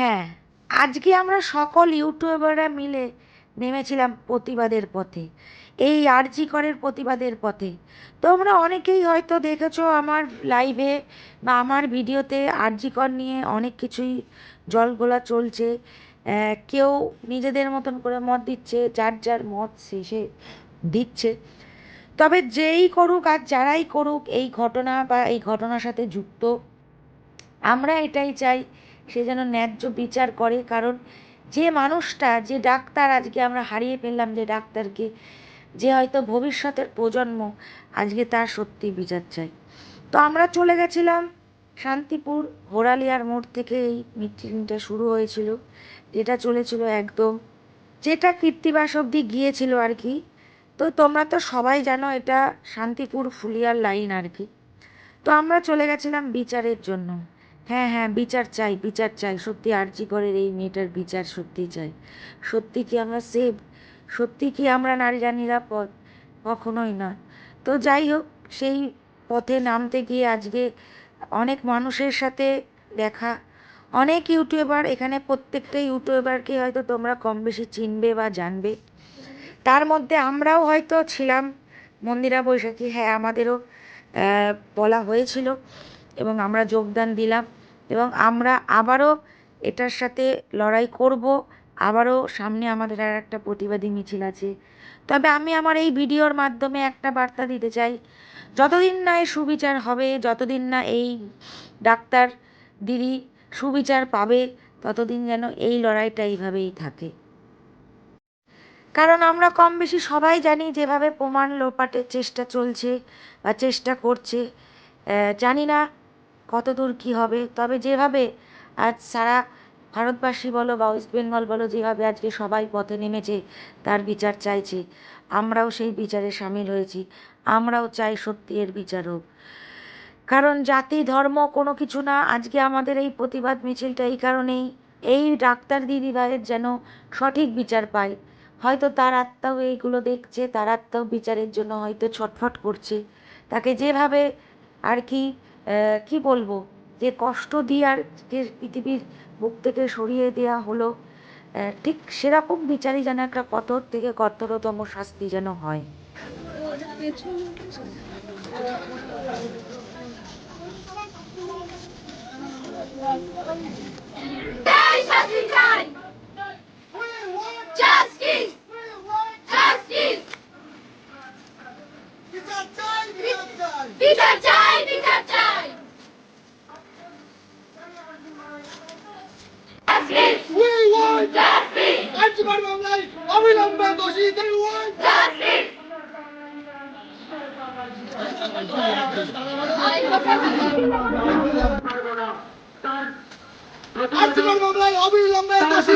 হ্যাঁ আজকে আমরা সকল ইউটিউবাররা মিলে নেমেছিলাম প্রতিবাদের পথে। এই আরজি করের প্রতিবাদের পথে। তোমরা অনেকেই হয়তো দেখেছ আমার লাইভে বা আমার ভিডিওতে আরজি কর নিয়ে অনেক কিছুই জলগোলা চলছে। কেউ নিজেদের মতন করে মত দিচ্ছে, যার যার মত শেষে দিচ্ছে। তবে যেই করুক আর যারাই করুক, এই ঘটনা বা এই ঘটনার সাথে যুক্ত, আমরা এটাই চাই সে যেন ন্যায্য বিচার করে, কারণ যে মানুষটা, যে ডাক্তার আজকে আমরা হারিয়ে ফেললাম যে ডাক্তারকে, যে হয়তো ভবিষ্যতের প্রজন্ম আজকে তার সত্যি বিচার চাই তো আমরা চলে গেছিলাম শান্তিপুর হোরালিয়ার মোড় থেকে এই মিটিংটা শুরু হয়েছিল, যেটা চলেছিল একদম, যেটা কীর্তিবাস অবধি গিয়েছিল আর কি। তো তোমরা তো সবাই জানো এটা শান্তিপুর ফুলিয়ার লাইন আর কি। তো আমরা চলে গেছিলাম বিচারের জন্য। হ্যাঁ হ্যাঁ বিচার চাই বিচার চাই। সত্যি আর্জি করের এই মেয়েটার বিচার সত্যি চাই। সত্যি কি আমরা সেভ সত্যি কি আমরা নারীরা নিরাপদ? কখনোই না। তো যাই হোক, সেই পথে নামতে গিয়ে আজকে অনেক মানুষের সাথে দেখা। অনেক ইউটিউবার, এখানে প্রত্যেকটা ইউটিউবারকে হয়তো তোমরা কম বেশি চিনবে বা জানবে। তার মধ্যে আমরাও হয়তো ছিলাম মন্দিরা বৈশাখী। হ্যাঁ আমাদেরও বলা হয়েছিল এবং আমরা যোগদান দিলাম। এবং আমরা আবারও এটার সাথে লড়াই করব। আবারও সামনে আমাদের আর একটা প্রতিবাদী মিছিল আছে। তবে আমি আমার এই ভিডিওর মাধ্যমে একটা বার্তা দিতে চাই। যতদিন না এই সুবিচার হবে, যতদিন না এই ডাক্তার দিদি সুবিচার পাবে, ততদিন যেন এই লড়াইটা এইভাবেই থাকে। কারণ আমরা কম বেশি সবাই জানি যেভাবে প্রমাণ লোপাটের চেষ্টা চলছে বা চেষ্টা করছে। জানি না কতদূর কী হবে? তবে যেভাবে আজ সারা ভারতবাসী বলো বা ওয়েস্ট বেঙ্গল বলো, যেভাবে আজকে সবাই পথে নেমেছে, তার বিচার চাইছে। আমরাও সেই বিচারে সামিল হয়েছি। আমরাও চাই সত্যি এর বিচার হোক। কারণ জাতি, ধর্ম কোনো কিছু না, আজকে আমাদের এই প্রতিবাদ মিছিলটা এই কারণেই। এই ডাক্তার দিদিভাইয়ের যেন সঠিক বিচার পায়। হয়তো তার আত্মাও এইগুলো দেখছে, তার আত্মাও বিচারের জন্য হয়তো ছটফট করছে। তাকে যেভাবে আর কি কি বলব? যে কষ্ট দিয়ে আর যে পৃথিবীর বুক থেকে সরিয়ে দেওয়া হলো ঠিক সেরকম বিচারই যেন একটা কঠোর থেকে কঠোরতম শাস্তি যেন হয় শাস্তি চাই জাস্টিস জাস্টিস বিচার চাই বিচার চাই জাস্টিস জাস্টিস আজকের মামলায় অবিলম্বে দোষীদের জাস্টিস আজকের মামলায় অবিলম্বে শাস্তি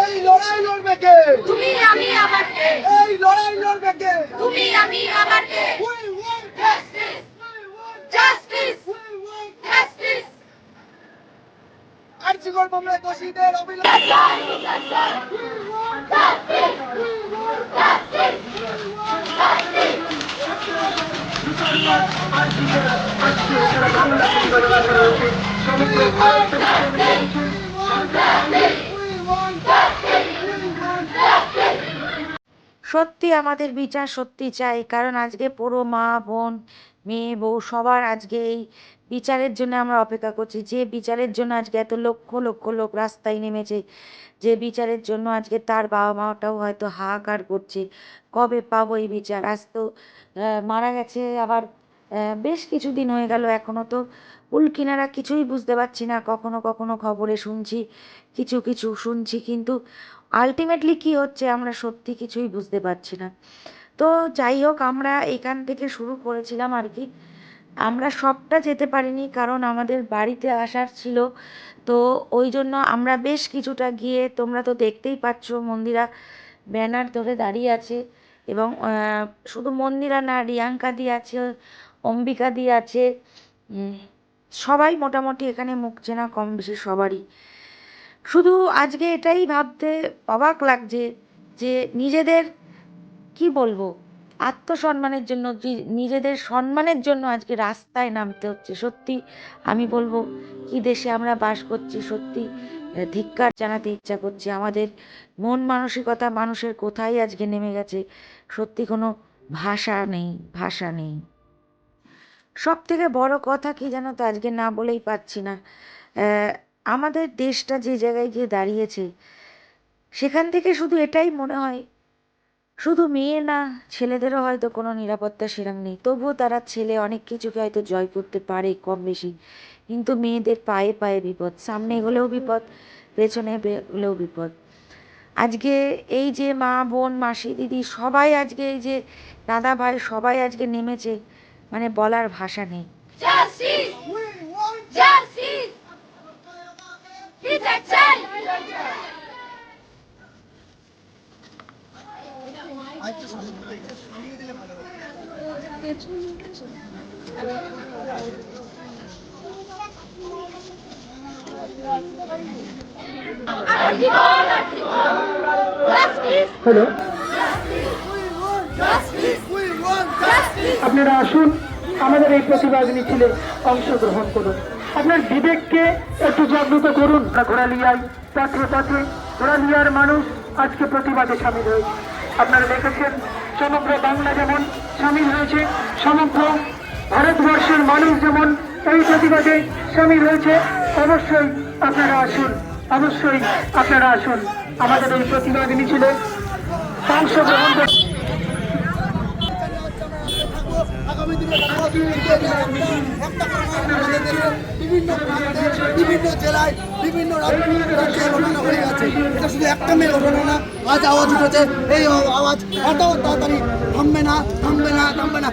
এই লড়াই লড়বে কে? তুমি আমি আমাকে এই লড়াই লড়বে কে? তুমি আমি আমাকে We want জাস্টিস মামলায় দোষীদের সত্যি আমাদের বিচার সত্যি চাই, কারণ আজকে পুরো মা, বোন, মেয়ে, বউ সবার আজকে এই বিচারের জন্য আমরা অপেক্ষা করছি। যে বিচারের জন্য আজকে এত লক্ষ লক্ষ লোক রাস্তায় নেমেছে, যে বিচারের জন্য আজকে তার বাবা মাটাও হয়তো হাহাকার করছে। কবে পাবো এই বিচার? আজ তো মারা গেছে আবার বেশ কিছুদিন হয়ে গেল এখনও তো। কুল কিনারা কিছুই বুঝতে পারছি না, কখনো কখনো খবরে শুনছি, কিছু কিছু শুনছি, কিন্তু আলটিমেটলি কি হচ্ছে আমরা সত্যি কিছুই বুঝতে পারছি না। তো যাই হোক, আমরা এখান থেকে শুরু করেছিলাম আর কি। আমরা সবটা যেতে পারিনি কারণ আমাদের বাড়িতে আসার ছিল। তো ওই জন্য আমরা বেশ কিছুটা গিয়ে তোমরা তো দেখতেই পাচ্ছ মন্দিরা ব্যানার ধরে দাঁড়িয়ে আছে এবং শুধু মন্দিরা না, রিয়াঙ্কা দি আছে, অম্বিকা দি আছে সবাই মোটামুটি এখানে মুখ চেনা কম বেশি সবারই। শুধু আজকে এটাই ভাবতে অবাক লাগছে যে নিজেদের, কি বলব আত্মসম্মানের জন্য নিজেদের সম্মানের জন্য আজকে রাস্তায় নামতে হচ্ছে। সত্যি আমি বলব, কি দেশে আমরা বাস করছি, সত্যি ধিক্কার জানাতে ইচ্ছা করছে। আমাদের মন মানসিকতা মানুষের কোথায় আজকে নেমে গেছে, সত্যি কোনো ভাষা নেই ভাষা নেই। সব থেকে বড় কথা কি জানো তো আজকে না বলেই পাচ্ছি না। আমাদের দেশটা যে জায়গায় গিয়ে দাঁড়িয়েছে, সেখান থেকে শুধু এটাই মনে হয় শুধু মেয়ে না, ছেলেদেরও হয়তো কোনো নিরাপত্তা সেরাম নেই। তবুও তারা ছেলে অনেক কিছুকে হয়তো জয় করতে পারে কম বেশি কিন্তু মেয়েদের পায়ে পায়ে বিপদ, সামনে এগোলেও বিপদ, পেছনে এগোলেও বিপদ। আজকে এই যে মা, বোন, মাসি, দিদি, সবাই আজকে এই যে দাদা ভাই, সবাই আজকে নেমেছে মানে বলার ভাষা নেই Justice! হ্যালো! আপনারা আসুন, আমাদের এই প্রতিবাদ মিছিলে অংশগ্রহণ করুন। আপনার বিবেককে একটু জাগ্রত করুন। ঘোড়ালিয়ায়, পথে পথে ঘোড়ালিয়ার মানুষ আজকে প্রতিবাদে সামিল হয়েছে। আপনারা দেখেছেন, সমগ্র বাংলা যেমন সামিল হয়েছে, সমগ্র ভারতবর্ষের মানুষ যেমন এই প্রতিবাদে সামিল হয়েছে, অবশ্যই আপনারা আসুন, অবশ্যই আপনারা আসুন। আমাদের এই প্রতিবাদ মিছিলে অংশগ্রহণ করুন আগামী দিনে একটা করে আমাদের দেশে বিভিন্ন বিভিন্ন জেলায় বিভিন্ন রাজ্যে ঘটনা হয়ে গেছে এটা শুধু একটা মেয়ে ঘটনা না আজ আওয়াজ উঠেছে এই আওয়াজ এত তাড়াতাড়ি থামবে না থামবে না থামবে না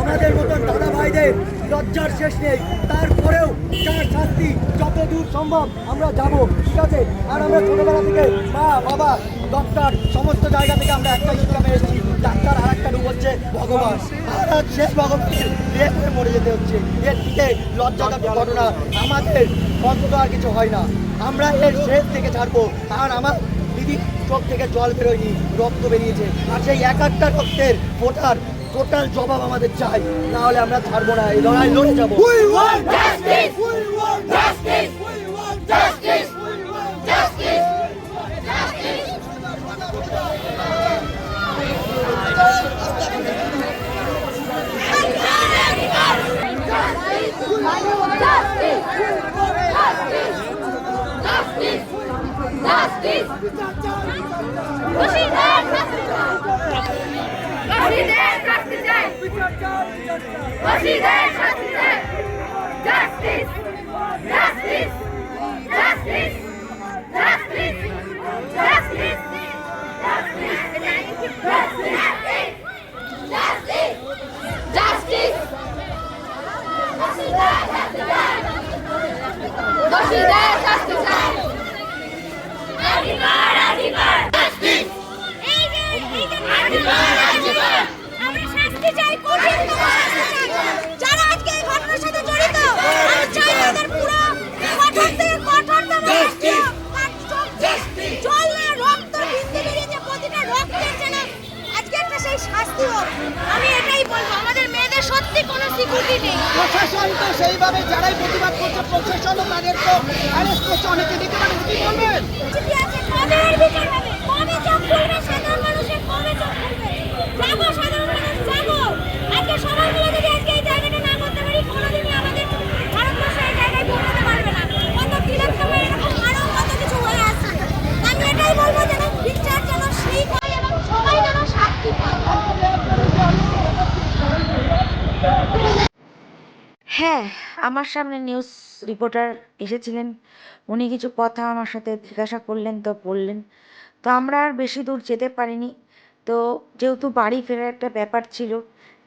আমাদের মতন ভাইদের লজ্জার শেষ নেই। তারপরেও যার শাস্তি যত দূর সম্ভব আমরা যাব। ঠিক আছে? আর আমরা ছোটবেলা থেকে মা, বাবা ডক্টর সমস্ত জায়গা থেকে আমরা একটাই শিক্ষা পেয়েছি ডাক্তার আর একটা রূপ হচ্ছে ভগবান। আর শেষ ভগবানকে বিয়ে করে মরে যেতে হচ্ছে। এর থেকে লজ্জাদায়ক ঘটনা আমাদের অন্তত আর কিছু হয় না। আমরা এর শেষ থেকে ছাড়বো। আর আমার দিদি চোখ থেকে জল বেরোয়নি, রক্ত বেরিয়েছে। আর সেই এক একটা রক্তের ফোটার টোটাল জবাব আমাদের চাই না হলে আমরা ছাড়বো না এই লড়াই লড়ে যাব Justice! Justice! Justice! Justice! Justice! Justice! Justice! দোষীদের শাস্তি চাই। দোষীদের শাস্তি চাই। দোষীদের শাস্তি চাই। Justice! Justice! Justice! Justice! Justice! Justice! Justice! দোষীদের শাস্তি চাই অধিকার অধিকার এই যে এই যে অধিকার অধিকার আমরা শাস্তি চাই কঠিন যারা আজকে এই ঘটনার সাথে জড়িত আমি চাই তাদের পুরো কঠোর থেকে কঠোরতম জল না রক্ত বিন্দু বেরিয়েছে প্রতিটা রক্তের যেন আজকে একটা সেই শাস্তি হোক। আমি এটাই বলব আমাদের মেয়েদের সত্যি কোনো সিকিউরিটি নেই। প্রশাসন তো সেইভাবে যারাই প্রতিবাদ করছে প্রশাসনও তাদের তো অ্যারেস্ট করছে অনেকে দেখতে পারেন কি বলবেন? কবে বিচার হবে? কবে চোখ খুলবে সাধারণ মানুষের কবে চোখ খুলবে যাব সাধারণ মানুষ যাব আজকে সবাই মিলে যদি আজকে এই জায়গাটা না করতে পারি কোনোদিনই আমাদের ভারতবর্ষ এই জায়গায় পৌঁছাতে পারবে না কত তিলোত্তমা এরকম আরও কত কিছু হয়ে আসছে আমি এটাই বলব যেন বিচার যেন সেই হয় এবং সবাই যেন শাস্তি পায় হ্যাঁ আমার সামনে নিউজ রিপোর্টার এসেছিলেন। উনি কিছু কথা আমার সাথে জিজ্ঞাসা করলেন, তো বললেন, তো আমরা আর বেশি দূর যেতে পারিনি। তো যেহেতু বাড়ি ফেরার একটা ব্যাপার ছিল,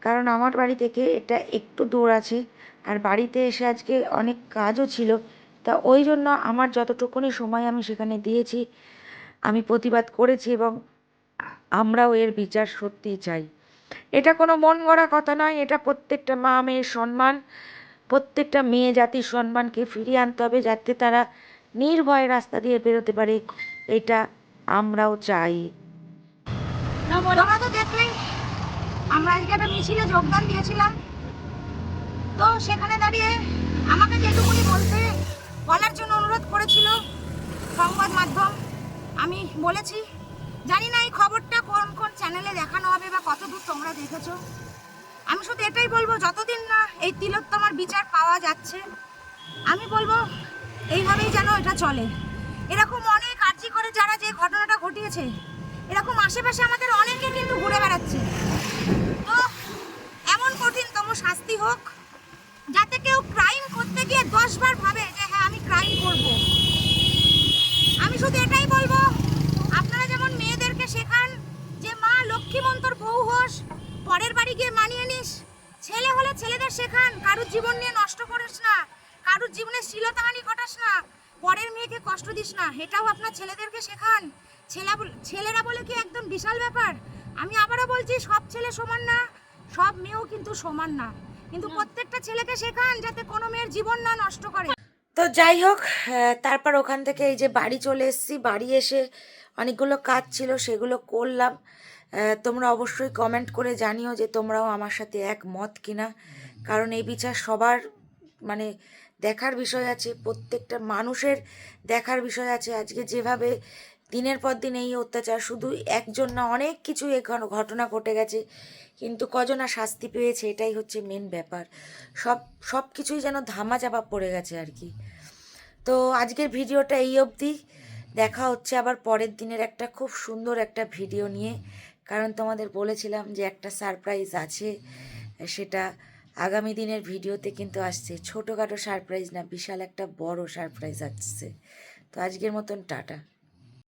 কারণ আমার বাড়ি থেকে এটা একটু দূর আছে, আর বাড়িতে এসে আজকে অনেক কাজও ছিল, তা ওই জন্য আমার যতটুকুনি সময় আমি সেখানে দিয়েছি, আমি প্রতিবাদ করেছি এবং আমরাও এর বিচার সত্যিই চাই। এটা কোনো মন গড়া কথা নয়, এটা প্রত্যেকটা মা মেয়ের সম্মান। প্রত্যেকটা মেয়ে জাতির সম্মানকে ফিরিয়ে আনতে হবে যাতে তারা নির্ভয়ে রাস্তা দিয়ে বেরোতে পারে, এটা আমরাও চাই। তোমরা তো দেখলেই আমরা আজকে একটা যোগদান দিয়েছিলাম। তো সেখানে দাঁড়িয়ে আমাকে যেটুকুনি বলতে, বলার জন্য অনুরোধ করেছিল সংবাদ মাধ্যম। আমি বলেছি, জানি না এই খবরটা কোন কোন চ্যানেলে দেখানো হবে বা কতদূর তোমরা দেখেছ। আমি শুধু এটাই বলব, যতদিন না এই তিলোত্তমার বিচার পাওয়া যাচ্ছে, আমি বলব এইভাবেই যেন এটা চলে। এরকম অনেক আর্জি করে যারা যে ঘটনাটা ঘটিয়েছে, এরকম আশেপাশে আমাদের অনেকে কিন্তু ঘুরে বেড়াচ্ছে। তো এমন কঠিনতম শাস্তি হোক, যাতে কেউ ক্রাইম করতে গিয়ে দশবার ভাবে যে হ্যাঁ আমি ক্রাইম করব। আমি শুধু এটাই বলব, আপনারা যেমন মেয়েদেরকে শেখান যে মা লক্ষ্মী মন্তর বউ হোস পরের বাড়ি গিয়ে মানিয়ে নিস ছেলে হলে ছেলেদের শেখান কারুর জীবন নিয়ে নষ্ট করিস না কারুর জীবনে শ্লীলতাহানি ঘটাস না পরের মেয়েকে কষ্ট দিস না এটাও আপনার ছেলেদেরকে শেখান। ছেলা ছেলেরা বলে কি একদম বিশাল ব্যাপার? আমি আবারও বলছি সব ছেলে সমান না সব মেয়েও কিন্তু সমান না। কিন্তু প্রত্যেকটা ছেলেকে শেখান যাতে কোনো মেয়ের জীবন না নষ্ট করে। তো যাই হোক তারপর ওখান থেকে এই যে বাড়ি চলে এসেছি বাড়ি এসে অনেকগুলো কাজ ছিল সেগুলো করলাম। তোমরা অবশ্যই কমেন্ট করে জানিও যে তোমরাও আমার সাথে একমত কিনা। কারণ এই বিচার সবার মানে দেখার বিষয় আছে, প্রত্যেকটা মানুষের দেখার বিষয় আছে। আজকে যেভাবে দিনের পর দিন এই অত্যাচার, শুধু একজন না, অনেক কিছু ঘটনা ঘটে গেছে। কিন্তু কজনা শাস্তি পেয়েছে, এটাই হচ্ছে মেন ব্যাপার। সব সব কিছুই যেন ধামা চাপা পড়ে গেছে আর কি। তো আজকের ভিডিওটা এই অবধি। দেখা হচ্ছে আবার পরের দিনের একটা খুব সুন্দর একটা ভিডিও নিয়ে। কারণ তোমাদের বলেছিলাম যে একটা সারপ্রাইজ আছে, সেটা আগামী দিনের ভিডিওতে কিন্তু আসছে। ছোটোখাটো সারপ্রাইজ না, বিশাল একটা বড় সারপ্রাইজ আসছে। তো আজকের মতন টাটা।